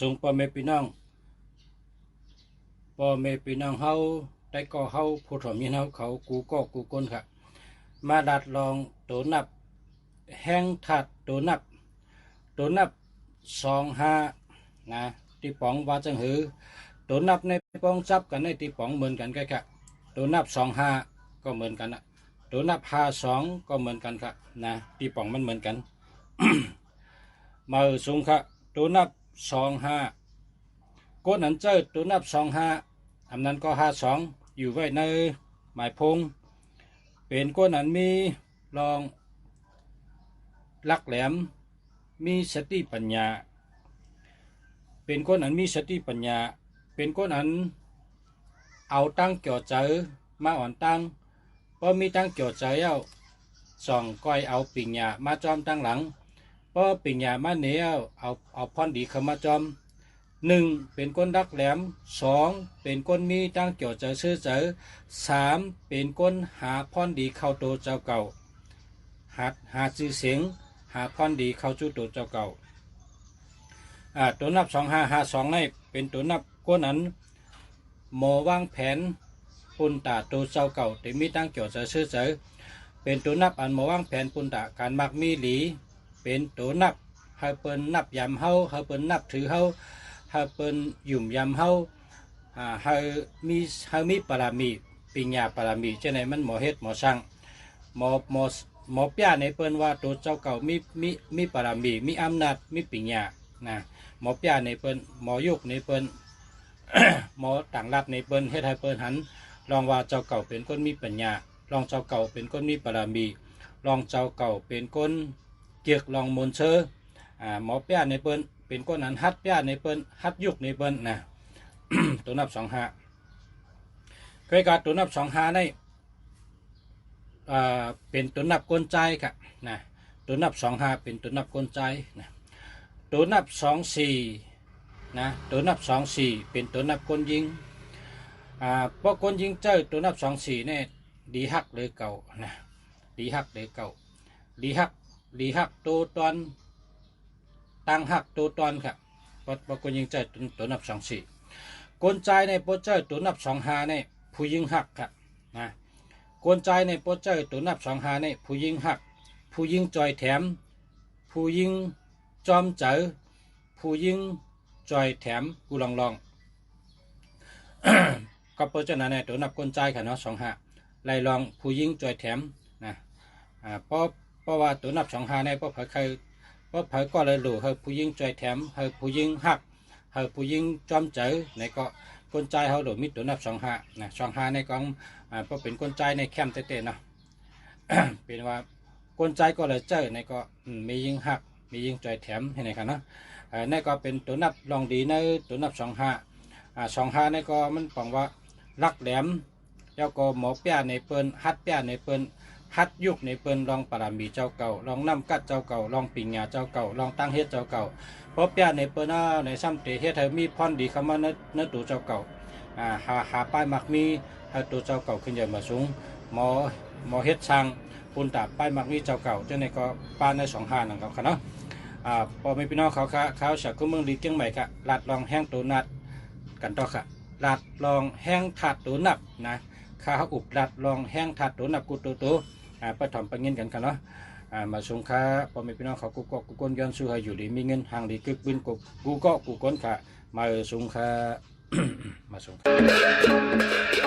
สงพ่อแม่พี่น้องพ่อแม่พี่น้องเฮาได้ก็เฮาผู้ถ่อมยินเฮาเขากูก็กูก้นค่ะ มาดัดลองตัวนับ แห้งถัดตัวนับตัวนับสองห้านะที่ป๋องว่าจังหือตัวนับในปองจับกันในที่ป๋องเหมือนกันแค่ค่ะตัวนับสองห้าก็เหมือนกันนะตัวนับห้าสองก็เหมือนกันค่ะนะที่ป๋องมันเหมือนกันมาสูงค่ะตัวนับ สองห้าก้นนั้นเจอตัวนับสองห้าอันนั้นก็ห้าสองอยู่ไว้ในหมายพงเป็นก้นนั้นมีรองลักแหลมมีสติปัญญา เป็นก้นนั้นมีสติปัญญา เป็นก้นนั้นเอาตั้งเกี่ยวใจมาอ่อนตั้งพอมีตั้งเกี่ยวใจเอาส่องก้อยเอาปิญญามาจอมตั้งหลัง พอปิญญามาเหนียวเอาเอาพรดีเข้ามาจอมหนึ่งเป็นก้นรักแหลมสองเป็นก้นมีตั้งเกี่ยวใจซื้อเจอสามเป็นก้นหาพรดีเข้าโตเจ้าเก่าหาหาชื่อเสียงหาพรดีเข้าจู้ตัวเจ้าเก่าอ่าตัวนับสองห้าห้าสองในเป็นตัวนับก้นนั้นหมอวางแผนปุ่นตาตัวเจ้าเก่าแต่มีตั้งเกี่ยวใจซื้อเจอเป็นตัวนับอันหมอวางแผนปุ่นตาการมักมีหลี เป็นตัวนับเฮาเปิ้นนับยำเฮาเฮาเปิ้นนับถือเฮาเฮาเปิ้นยุ่มยำเฮาอ่าเฮามีเฮามีปรามีปิญญาปรามีเจ้าไหนมันหมอเฮ็ดหมอสร้างหมอหมอหมอป้าในเปิ้นว่าตัวเจ้าเก่ามีมีมีปรามีมีอำนาจมีปิญญานะหมอป้าในเปิ้นหมอยุกในเปิ้นหมอต่างรัฐในเปิ้นเฮ็ดให้เปิ้นหันลองว่าเจ้าเก่าเป็นคนมีปัญญาลองเจ้าเก่าเป็นคนมีปรามีลองเจ้าเก่าเป็นคน เกียกลองมนเชออ่าหมอเปียในเปิ้นเป็นก้นนั้นฮัดเปียในเปิ้นฮัดยุกในเปิ้นนะตัวนับสองหาเคยการตัวนับสองหาในอ่าเป็นตัวนับกลใจครับนะตัวนับสองหาเป็นตัวนับกลใจนะตัวนับสองสี่นะตัวนับสองสี่เป็นตัวนับกลยิงอ่าเพราะกลยิงเจ้าตัวนับสองสี่เนี่ยดีฮักเลยเก่านะดีฮักเลยเก่าดีฮัก ดีหักตัวตอนตั้งหักตัวตอนครับปปกยิงใจตัวตัวนับสองสี่กลใจในโปรเจอร์ตัวนับสองหาในผู้ยิงหักครับนะกลใจในโปรเจอร์ตัวนับสองหาในผู้ยิงหัก ผู้ยิงจอยแถม ผู้ยิงจอมเจอผู้ยิงจอยแถมกูลองลองก็โปรเจอร์นั้นในตัวนับกลใจค่ะเนาะสองหาไล่ลองผู้ยิงจอยแถมนะอ่าเพราะ เพราะว่าตัวนับสองหาในเพราะเผยเคยเพราะเผยก็เลยหลู่เฮาผู้ยิงใจแถมเฮาผู้ยิงหักเฮาผู้ยิงจอมเจอในก็คนใจเฮาโดดมีตัวนับสองหานะสองหาในกองอ่าเพราะเป็นคนใจในแคมเต้เนาะเป็นว่าคนใจก็เลยเจอในก็มียิงหักมียิงใจแถมให้ในกันเนาะอ่าในก็เป็นตัวนับลองดีในตัวนับสองหาอ่าสองหาในก็มันปองว่ารักแหลม แล้วก็หมอเปียในเปิ้นฮัดเปียในเปิ้น ฮัดยุกในเปิ้นลองปรามีเจ้าเก่าลองน้ำกัดเจ้าเก่าลองปิงหยาเจ้าเก่าลองตั้งเฮ็ดเจ้าเก่าเพราะเปียในเปิ้นน่ะในซ้ำเตเฮ็ดให้มีพรดีเข้ามาในในตัวเจ้าเก่าอ่าหาหาป้ายมักมีให้ตัวเจ้าเก่าขึ้นใหญ่มาสูงหมอหมอเฮ็ดช่างปุ่นตาป้ายมักมีเจ้าเก่าเจ้าในก็ป้าในสองหานั่นครับเนาะอ่าพอมีพี่น้องเขาค่ะเขาจากคุ้มเมืองดีเกียงใหม่ค่ะลาดลองแห้งตัวนัดกันต่อค่ะลาดลองแห้งถาดตัวนับนะข้าอุบลาดลองแห้งถาดตัวนับกูตัวตัว อ่าไปถอมไปเงินกันกันเนาะอ่ามาสงค้าพอแมีพี่น้องเขากูก็กูก้นย้อนสู้ให้อยู่ดีมีเงินห่างดีกึกบินกูกูก็กูก้นค่ะ มาสงค้ามาสงค้า